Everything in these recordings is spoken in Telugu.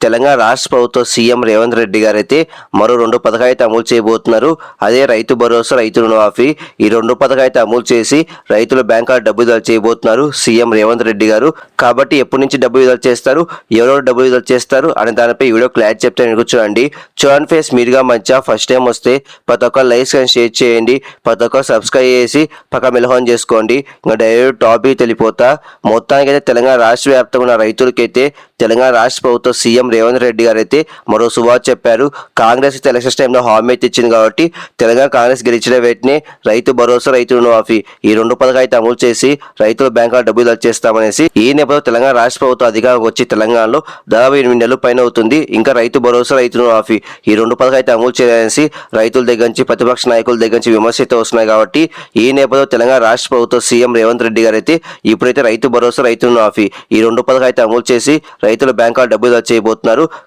తెలంగాణ రాష్ట్ర ప్రభుత్వ సీఎం రేవంత్ రెడ్డి గారు అయితే మరో రెండు పథకాలు అయితే అమలు చేయబోతున్నారు. అదే రైతు భరోసా రైతు రుణమాఫీ ఈ రెండు పథకాలు అయితే అమలు చేసి రైతుల బ్యాంకులో డబ్బు విడుదల చేయబోతున్నారు సీఎం రేవంత్ రెడ్డి గారు. కాబట్టి ఎప్పటి నుంచి డబ్బు విడుదల చేస్తారు? ఎవరెవరు డబ్బు విడుదల చేస్తారు? అనే దానిపై వీడియో క్లారిటీ చెప్తే కూర్చోండి. చూడండి ఫేస్ మీరుగా మంచిగా ఫస్ట్ టైం వస్తే ప్రతి ఒక్క లైక్స్ కానీ షేర్ చేయండి. ప్రతి ఒక్క సబ్స్క్రైబ్ చేసి పక్క మిలహోన్ చేసుకోండి. ఇంకా డైరెక్ట్ టాపిక్ తెలిపోతా మొత్తానికైతే తెలంగాణ రాష్ట్ర వ్యాప్తంగా ఉన్న రైతులకైతే తెలంగాణ రాష్ట్ర ప్రభుత్వ సీఎం రేవంత్ రెడ్డి గారు అయితే మరో శుభార్త చెప్పారు. కాంగ్రెస్ అయితే ఎలక్షన్స్ టైంలో హామీ అయితే ఇచ్చింది కాబట్టి తెలంగాణ కాంగ్రెస్ గెలిచిన వెంటనే రైతు భరోసా రైతు రుణమాఫీ ఈ రెండు పథకాలు అయితే అమలు చేసి రైతుల బ్యాంకులో డబ్బులు చేస్తామనేసి ఈ నేపథ్యంలో తెలంగాణ రాష్ట్ర ప్రభుత్వం అధికారంలోకి వచ్చి తెలంగాణలో దాదాపు ఎనిమిది నెలలు పైన అవుతుంది. ఇంకా రైతు భరోసా రైతు రుణమాఫీ ఈ రెండు పథకాలు అయితే అమలు చేయాలనేసి రైతుల దగ్గర నుంచి ప్రతిపక్ష నాయకుల దగ్గర నుంచి విమర్శ అయితే వస్తున్నాయి కాబట్టి ఈ నేపథ్యంలో తెలంగాణ రాష్ట్ర ప్రభుత్వ సీఎం రేవంత్ రెడ్డి గారు అయితే ఇప్పుడైతే రైతు భరోసా రైతు రుణమాఫీ ఈ రెండు పథకాలు అయితే అమలు చేసి రైతుల బ్యాంకులో డబ్బులు చేయబోతున్నారు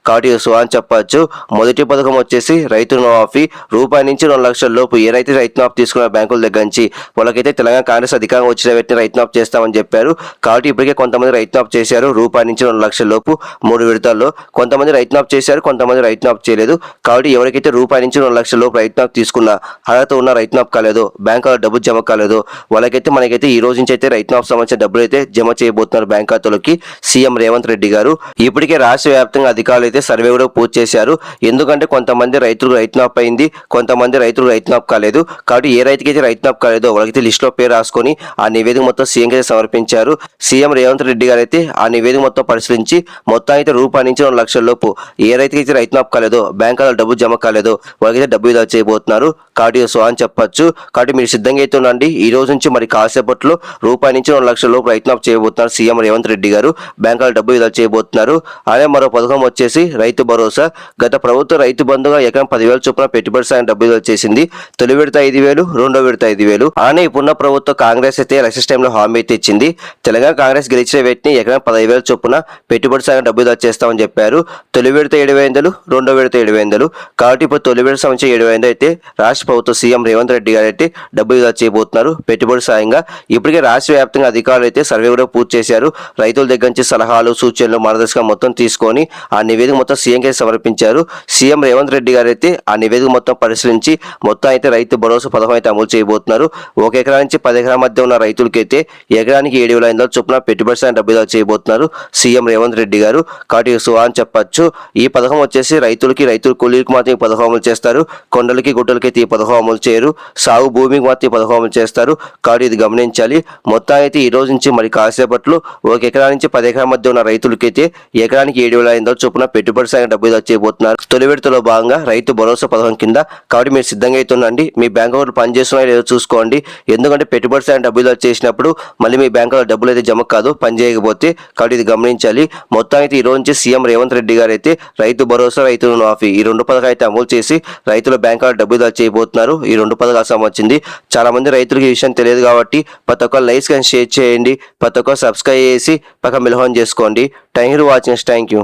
కాబట్టి సో అని చెప్పొచ్చు. మొదటి పథకం వచ్చేసి రైతు రుణమాఫీ రూపాయి నుంచి రెండు లక్షల లోపు ఏ రైతు రైతు మాఫీ తీసుకున్న బ్యాంకుల దగ్గర నుంచి వాళ్ళకైతే తెలంగాణ కాంగ్రెస్ అధికారం వచ్చిన వ్యక్తిని రైతు మాఫీ చేస్తామని చెప్పారు. కాబట్టి ఇప్పటికే కొంతమంది రైతు మాఫీ చేశారు. రూపాయి నుంచి రెండు లక్షల లోపు మూడు విడతల్లో కొంతమంది రైతు మాఫీ చేశారు. కొంతమంది రైతు మాఫీ చేయలేదు. కాబట్టి ఎవరికైతే రూపాయి నుంచి రెండు లక్షల లోపు రైతు మాఫీ తీసుకున్న అర్హత ఉన్న రైతు మాఫీ కాలేదు బ్యాంకులో డబ్బు జమ కాలేదు వాళ్ళకైతే మనకైతే ఈ రోజు నుంచి అయితే రైతు మాఫీ సంబంధించిన డబ్బులు అయితే జమ చేయబోతున్నారు బ్యాంక్ ఖాతాలోకి. సీఎం రేవంత్ రెడ్డి గారు. ఇప్పటికే రాష్ట్ర వ్యాప్తంగా అధికారులు అయితే సర్వే కూడా పూర్తి చేశారు. ఎందుకంటే కొంతమంది రైతులు రైతు అయింది కొంతమంది రైతులు రైతు కాలేదు. కాబట్టి ఏ రైతుకైతే రైతు మాఫ్ కాలేదో వాళ్ళకైతే లిస్టులో పేరు రాసుకొని ఆ నివేదిక మొత్తం సీఎం అయితే సమర్పించారు. సీఎం రేవంత్ రెడ్డి గారు అయితే ఆ నివేదిక మొత్తం పరిశీలించి మొత్తం అయితే రూపాయి నుంచి రెండు లక్షల లోపు ఏ రైతుకైతే రైతు కాలేదో బ్యాంకులో డబ్బు జమ కాలేదో వాళ్ళకైతే డబ్బు విడుదల చేయబోతున్నారు. కార్డియో సో అని చెప్పొచ్చు. కాబట్టి మీరు సిద్ధంగా అయితే ఉండండి. ఈ రోజు నుంచి మరి కాసేపట్లో రూపాయి నుంచి రెండు లక్షల లోపు రైతు చేయబోతున్నారు సీఎం రేవంత్ రెడ్డి గారు. బ్యాంకులో డబ్బు విడుదల చేయబోతున్నారు. అదే మరో పథకం వచ్చేసి రైతు భరోసా. గత ప్రభుత్వ రైతు బంధుగా ఎకరం పదివేల చొప్పున పెట్టుబడి సాయం డబ్బు విడుదల చేసింది. తొలి విడత ఐదు వేలు రెండో విడత ఐదు వేలు. అలానే ఇప్పుడున్న ప్రభుత్వ కాంగ్రెస్ అయితే ఎలక్షన్ టైంలో హామీ అయితే ఇచ్చింది. తెలంగాణ కాంగ్రెస్ గెలిచిన వ్యక్తిని ఎకరం పదహైదు వేల చొప్పున పెట్టుబడి సాయం డబ్బు విడుదల చేస్తామని చెప్పారు. తొలి విడత ఏడు వందలు రెండో విడత ఏడు వందలు. కాబట్టి ఇప్పుడు తొలి విడత సంవత్సరం ఏడు వందలు అయితే రాష్ట్ర ప్రభుత్వ సీఎం రేవంత్ రెడ్డి గారు అయితే డబ్బు విడుదల చేయబోతున్నారు. పెట్టుబడి సాయంగా ఇప్పటికే రాష్ట్ర వ్యాప్తంగా అధికారులు అయితే సర్వే కూడా పూర్తి చేశారు. రైతుల దగ్గర నుంచి సలహాలు సూచనలు మార్గదర్శకం మొత్తం తీసుకొని ఆ నివేదిక మొత్తం సీఎం కే సమర్పించారు. సీఎం రేవంత్ రెడ్డి గారు అయితే ఆ నివేదిక మొత్తం పరిశీలించి మొత్తం అయితే రైతు భరోసా పథకం అయితే అమలు చేయబోతున్నారు. ఒక ఎకరా నుంచి పది ఎకరాల మధ్య ఉన్న రైతులకైతే ఎకరానికి ఏడు వేల ఐదు చొప్పున పెట్టుబడి సాయం డబ్బు చేయబోతున్నారు సీఎం రేవంత్ రెడ్డి గారు. కాబట్టి సుహాన్ అని ఈ పథకం వచ్చేసి రైతులకి రైతులు కూలీలకు మాత్రం ఈ పథకం అమలు చేస్తారు. కొండలకి గుట్టలకి ఈ పథకం అమలు చేయరు సాగు భూమికి మాత్రం పథకం అమలు చేస్తారు. కాబట్టి ఇది గమనించాలి. మొత్తం అయితే ఈ రోజు నుంచి మరి కాసేపట్లో ఒక ఎకరా నుంచి పది ఎకరాల మధ్య ఉన్న రైతులకైతే ఎకరానికి ఏడు వేల ఐదు చొప్పున పెట్టుబడి సాయం డబ్బు చేయబోతున్నారు తొలి విడతలో భాగంగా రైతు భరోసా పథకం కింద కాబట్టి మీరు సిద్ధంగా అయితే మీ బ్యాంక్ అకౌంట్ పనిచేస్తున్నా లేదో చూసుకోండి. ఎందుకంటే పెట్టుబడి సాయం డబ్బు చేసినప్పుడు మళ్ళీ మీ బ్యాంకులో డబ్బులు అయితే జమ కాదు పని చేయకపోతే కాబట్టి ఇది గమనించాలి. మొత్తం అయితే ఈ రోజు నుంచి సీఎం రేవంత్ రెడ్డి గారు అయితే రైతు భరోసా రైతు మాఫీ ఈ రెండు పథకాలు అయితే అమలు చేసి రైతుల బ్యాంకులో డబ్బు విడుదల చేయబోతున్నారు ఈ రెండు పథకాలు సంబంధించింది చాలా మంది రైతులకు ఈ విషయం తెలియదు కాబట్టి ప్రతి ఒక్క లైక్స్ కానీ షేర్ చేయండి. ప్రతి ఒక్క సబ్స్క్రైబ్ చేసి పక్క మిలహోన్ చేసుకోండి. Thank you watching. Thank you